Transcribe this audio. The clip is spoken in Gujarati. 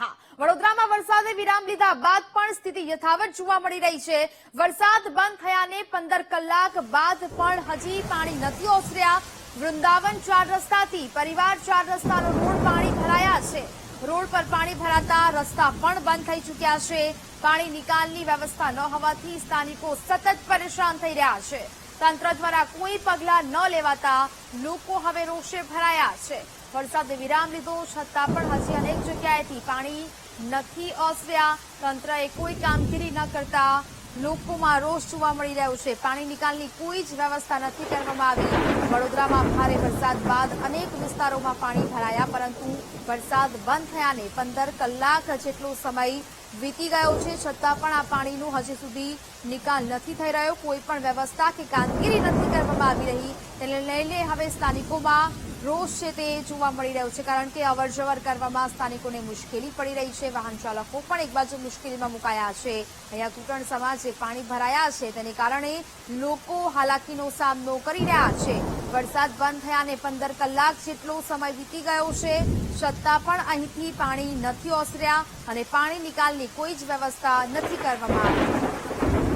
હા. વડોદરામાં વરસાદે વિરામ લીધા બાદ પણ સ્થિતિ યથાવત જોવા મળી રહી છે. વરસાદ બંધ થયાને પંદર કલાક બાદ પણ હજી પાણી નથી ઓસર્યા. વૃંદાવન ચાર રસ્તાથી પરિવાર ચાર રસ્તાનો રોડ પાણી ભરાયા છે. રોડ પર પાણી ભરાતા રસ્તા પણ બંધ થઈ ચૂક્યા છે. પાણી નિકાલની વ્યવસ્થા ન હોવાથી સ્થાનિકો સતત પરેશાન થઈ રહ્યા છે. તંત્ર દ્વારા કોઈ પગલા ન લેવાતા લોકો હવે રોષે ભરાયા છે. વરસાદે વિરામ લીધો, છતાં પણ હજી અનેક જગ્યાએથી પાણી નથી ઓસર્યા. તંત્રએ કોઈ કામગીરી ન કરતા લોકોમાં રોષ જોવા મળી રહ્યો છે. પાણી નિકાલની કોઈ જ વ્યવસ્થા નથી કરવામાં આવી. વડોદરામાં ભારે વરસાદ બાદ અનેક વિસ્તારોમાં પાણી ભરાયા, પરંતુ વરસાદ બંધ થયાને પંદર કલાક જેટલો સમય વીતી ગયો છે, છતાં પણ આ પાણીનું હજી સુધી નિકાલ નથી થઈ રહ્યો. કોઈ પણ વ્યવસ્થા કે કામગીરી નથી કરવામાં આવી રહી. તેને લઈને હવે સ્થાનિકોમાં રોષ છે તે જોવા મળી રહ્યો છે, કારણ કે અવરજવર કરવામાં સ્થાનિકોને મુશ્કેલી પડી રહી છે. વાહન ચાલકો પણ એક બાજુ મુશ્કેલીમાં મુકાયા છે. અહીંયા તૂટણ સમાજે પાણી ભરાયા છે. તેને કારણે લોકો હાલાકીનો સામનો કરી રહ્યા છે. વરસાદ બંધ થયાને પંદર કલાક જેટલો સમય વીતી ગયો છે. છતાં પણ અહીંથી પાણી નથી ઓસર્યા અને પાણી નિકાલની કોઈ જ વ્યવસ્થા નથી કરવામાં આવી.